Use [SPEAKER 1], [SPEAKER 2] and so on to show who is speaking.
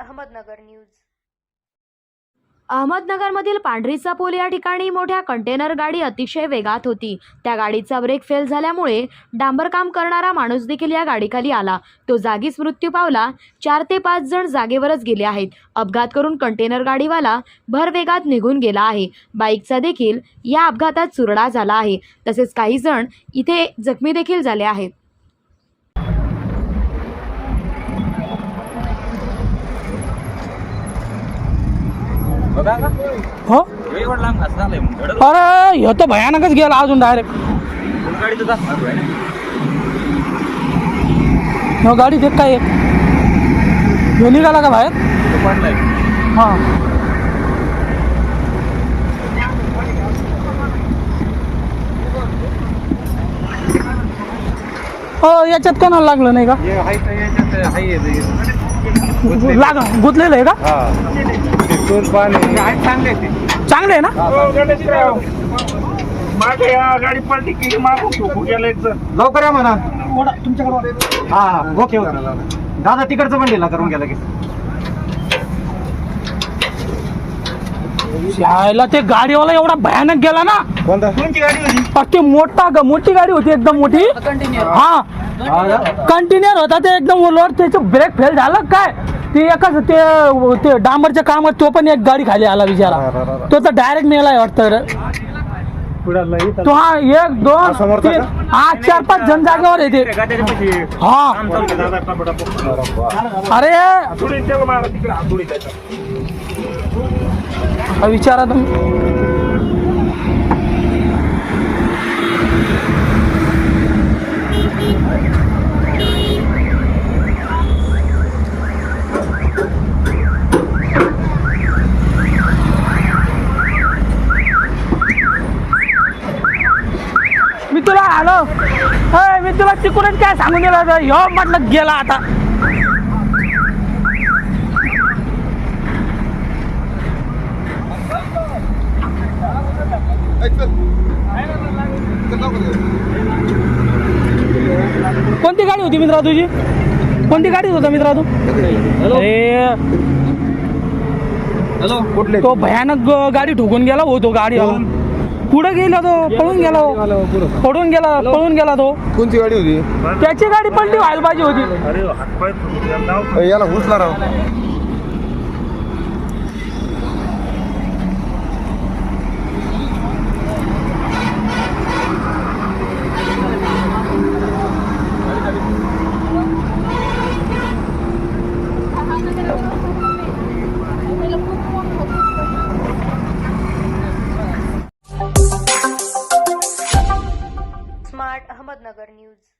[SPEAKER 1] Ahmednagar news.
[SPEAKER 2] अहमदनगरमधील पांढरीचा पूल या ठिकाणी मोठ्या कंटेनर गाडी अतिशय वेगात होती. त्या गाडीचा ब्रेक फेल झाल्यामुळे डांबरकाम करणारा माणूस देखील या गाडीखाली आला. तो जागीच मृत्यू पावला. चार ते पाच जण जागेवरच गेले आहेत. अपघात करून कंटेनर गाडीवाला भर वेगात निघून गेला आहे. बाईकचा देखील या अपघातात चुरडा झाला आहे. तसेच काही जण इथे जखमी देखील झाले आहेत.
[SPEAKER 3] हो? अरे ह्यो तर भयानकच गेला अजून डायरेक्ट गाडी देत काय निघाला का बाहेर? हां. हो याच्यात कोणाला लागलं नाही का?
[SPEAKER 4] हे हाय तर याच्यात हाय आहे
[SPEAKER 3] लाग गुतलेलं आहे का?
[SPEAKER 4] चांगले ते.
[SPEAKER 3] चांगले आहे ना?
[SPEAKER 5] मागे या गाडी पलटी केली मागून ठोकू गेलं एक जण
[SPEAKER 4] लवकर या म्हणा. हा हा ओके ओके. दादा तिकडचं पण लिहिला करून गेला की
[SPEAKER 3] यायला ते गाडीवाला एवढा भयानक गेला ना.
[SPEAKER 4] कोणता? कोणची गाडी होती?
[SPEAKER 3] अरे ते मोठा ग- मोठी गाडी होती एकदम मोठी. हा. कंटिन्युअर होता ते एकदम ओलवर त्याचं ब्रेक फेल झालं काय? ते एकच ते ते डांबरच्या कामात तो पण एक गाडी खाली आला बिचारा. तो तर डायरेक्ट मेलाय वाटतं रे. तो हा एक दोन
[SPEAKER 4] समोरचा
[SPEAKER 3] तीन हा चार पाच जण जागेवर येते हा. अरे हा विचारा तुम्ही. मी तुला आलो. मी तुला तिकडून काय सांगून दिलं ह्यो म्हटलं गेला आता. कोणती गाडी होती मित्रा तुझी? कोणती गाडी होता मित्रा तू अरे
[SPEAKER 4] हॅलो कुठले?
[SPEAKER 3] तो भयानक गाडी ठोकून गेला हो तो गाडी पुढे गेला तो पळून गेला हो. पळून गेला पळून गेला तो.
[SPEAKER 6] कोणती गाडी होती?
[SPEAKER 3] त्याची गाडी पलटी व्हायला पाहिजे होती.
[SPEAKER 6] याला राव.
[SPEAKER 1] अहमदनगर न्यूज.